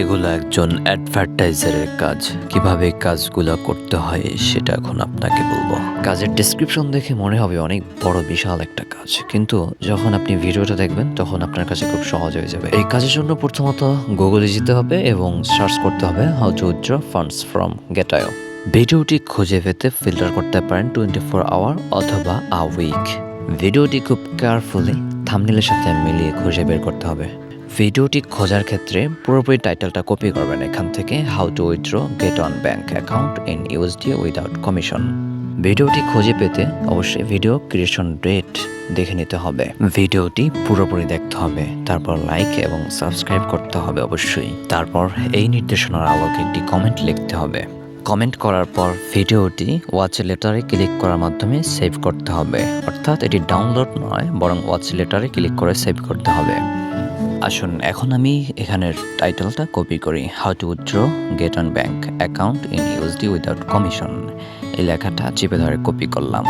এগুলো একজন অ্যাডভার্টাইজারের কাজ। কীভাবে কাজগুলো করতে হয় সেটা এখন আপনাকে বলব। কাজের ডেসক্রিপশন দেখে মনে হবে অনেক বড়, বিশাল একটা কাজ। কিন্তু যখন আপনি ভিডিওটা দেখবেন, তখন আপনার কাছে খুব সহজ হয়ে যাবে। এই কাজের জন্য প্রথমত গুগলে যেতে হবে এবং সার্চ করতে হবে how to withdraw funds from Gate io ভিডিওটি খুঁজে পেতে ফিল্টার করতে পারেন টোয়েন্টি ফোর আওয়ার অথবা আ উইক ভিডিওটি খুব কেয়ারফুলি থামনিলের সাথে মিলিয়ে খুঁজে বের করতে হবে। ভিডিওটি খোঁজার ক্ষেত্রে পুরোপুরি টাইটেলটা কপি করবেন এখান থেকে how to withdraw get on bank account in USD without commission ভিডিওটি খুঁজে পেতে অবশ্যই ভিডিও ক্রিয়েশন ডেট দেখে নিতে হবে। ভিডিওটি পুরোপুরি দেখতে হবে, তারপর লাইক এবং সাবস্ক্রাইব করতে হবে অবশ্যই। তারপর এই নির্দেশনার আলোকে একটি কমেন্ট লিখতে হবে। কমেন্ট করার পর ভিডিওটি ওয়াচ লেটারে ক্লিক করার মাধ্যমে সেভ করতে হবে। অর্থাৎ এটি ডাউনলোড নয়, বরং ওয়াচ লেটারে ক্লিক করে সেভ করতে হবে। আসুন, এখন আমি এখানের টাইটেলটা কপি করি। How to withdraw get on bank account in USD without commission এই লেখাটা চেপে ধরে কপি করলাম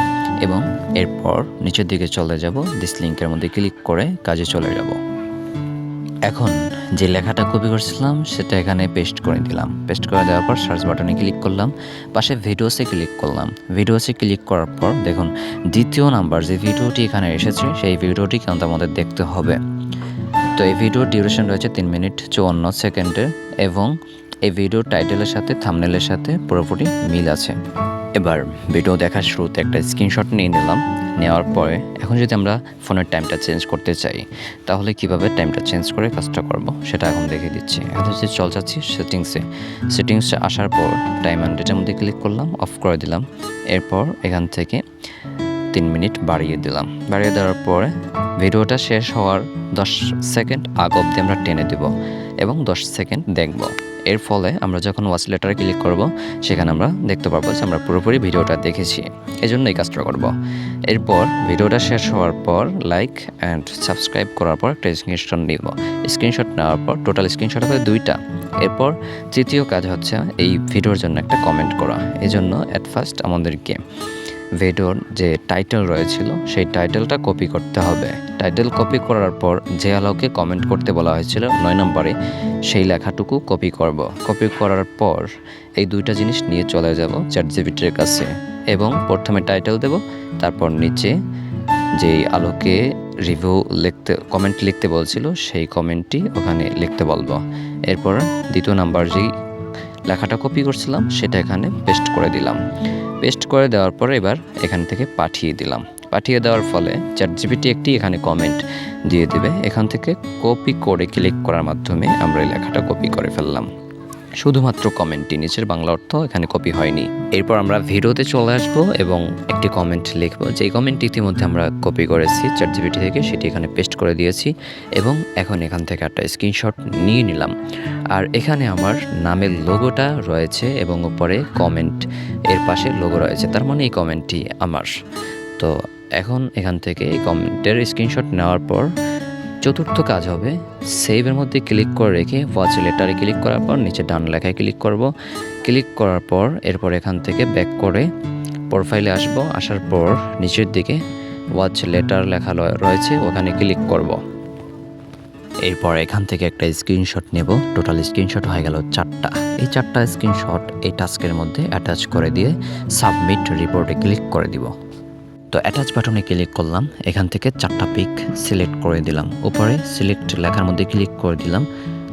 এবং এরপর নিচের দিকে চলে যাব। দিস লিঙ্কের মধ্যে ক্লিক করে কাজে চলে যাব। এখন যে লেখাটা কপি করছিলাম, সেটা এখানে পেস্ট করে দিলাম পেস্ট করে দেওয়ার পর সার্চ বাটনে ক্লিক করলাম। পাশে ভিডিওসে ক্লিক করলাম। ভিডিওসে ক্লিক করার পর দেখুন, দ্বিতীয় নাম্বার যে ভিডিওটি এখানে এসেছে, সেই ভিডিওটি কিন্তু আমাদের দেখতে হবে। তো এই ভিডিওর ডিউরেশন রয়েছে তিন মিনিট চুয়ান্ন সেকেন্ডের এবং এই ভিডিওর টাইটেলের সাথে থামনেলের সাথে পুরোপুরি মিল আছে। এবার ভিডিও দেখার শুরুতে একটা স্ক্রিনশট নিয়ে নিলাম। নেওয়ার পরে এখন যদি আমরা ফোনের টাইমটা চেঞ্জ করতে চাই, তাহলে কীভাবে টাইমটা চেঞ্জ করে কাজটা করব সেটা এখন দেখে দিচ্ছি। এখন যদি চল যাচ্ছি সেটিংসে সেটিংসে আসার পর টাইম অ্যান্ড ডেটের মধ্যে ক্লিক করলাম অফ করে দিলাম। এরপর এখান থেকে তিন মিনিট বাড়িয়ে দিলাম। বাড়িয়ে দেওয়ার পরে ভিডিওটা শেষ হওয়ার দশ সেকেন্ড আগ অবধি আমরা টেনে দেব। এবং দশ সেকেন্ড দেখব। এর ফলে আমরা যখন ওয়াচ লেটারে ক্লিক করব, সেখানে আমরা দেখতে পারব যে আমরা পুরোপুরি ভিডিওটা দেখেছি। এই জন্য এই কাজটা করব। এরপর ভিডিওটা শেষ হওয়ার পর লাইক অ্যান্ড সাবস্ক্রাইব করার পর একটা স্ক্রিনশট নিব। স্ক্রিনশট নেওয়ার পর টোটাল স্ক্রিনশট হবে দুইটা। এরপর তৃতীয় কাজ হচ্ছে এই ভিডিওর জন্য একটা কমেন্ট করা। এই জন্য অ্যাট ফার্স্ট আমাদেরকে ভিডিওর যে টাইটেল রয়েছিল, সেই টাইটেলটা কপি করতে হবে। টাইটেল কপি করার পর যে আলোকে কমেন্ট করতে বলা হয়েছিল, নয় নম্বরে, সেই লেখাটুকু কপি করব। কপি করার পর এই দুইটা জিনিস নিয়ে চলে যাব চ্যাট জিবিটির কাছে এবং প্রথমে টাইটেল দেব, তারপর নিচে যেই আলোকে রিভিউ লিখতে কমেন্ট লিখতে বলছিল, সেই কমেন্টটি ওখানে লিখতে বলব। এরপর দ্বিতীয় নাম্বার যেই লেখাটা কপি করছিলাম, সেটা এখানে পেস্ট করে দিলাম। পেস্ট করে দেওয়ার পরে এবার এখান থেকে পাঠিয়ে দিলাম। পাঠিয়ে দেওয়ার ফলে চ্যাট জিপিটি একটি এখানে কমেন্ট দিয়ে দেবে। এখান থেকে কপি করে ক্লিক করার মাধ্যমে আমরা এই লেখাটা কপি করে ফেললাম। শুধুমাত্র কমেন্টটি নিচের বাংলা অর্থ এখানে কপি হয়নি। এরপর আমরা ভিডিওতে চলে আসব এবং একটি কমেন্ট লিখব। যেই কমেন্টটি ইতিমধ্যে আমরা কপি করেছি চ্যাট জিপিটি থেকে, সেটি এখানে পেস্ট করে দিয়েছি এবং এখন এখান থেকে একটা স্ক্রিনশট নিয়ে নিলাম। আর এখানে আমার নামের লোগোটা রয়েছে এবং উপরে কমেন্ট এর পাশে লোগো রয়েছে। তার মানে এই কমেন্টটি আমার। তো এখন এখান থেকে এই কমেন্টের স্ক্রিনশট নেওয়ার পর চতুর্থ কাজ হবে সেভের মধ্যে ক্লিক করে রেখে ওয়াচ লেটারে ক্লিক করার পর নিচে ডান লেখায় ক্লিক করব। ক্লিক করার পর এরপর এখান থেকে ব্যাক করে প্রোফাইলে আসব। আসার পর নিচের দিকে ওয়াচ লেটার লেখা রয়েছে, ওখানে ক্লিক করব। এরপর এখান থেকে একটা স্ক্রিনশট নেব। টোটাল স্ক্রিনশট হয়ে গেল চারটা। এই চারটা স্ক্রিনশট এই টাস্কের মধ্যে অ্যাটাচ করে দিয়ে সাবমিট রিপোর্টে ক্লিক করে দিব। তো অ্যাটাচ বাটনে ক্লিক করলাম, এখান থেকে চারটা পিক সিলেক্ট করে দিলাম। উপরে সিলেক্ট লেখার মধ্যে ক্লিক করে দিলাম,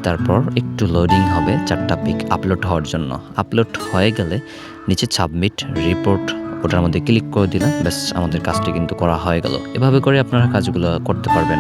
তারপর একটু লোডিং হবে চারটা পিক আপলোড হওয়ার জন্য। আপলোড হয়ে গেলে নিচে সাবমিট রিপোর্ট ওটার মধ্যে ক্লিক করে দিলাম, ব্যাস আমাদের কাজটি কিন্তু করা হয়ে গেল। এভাবে করে আপনারা কাজগুলো করতে পারবেন।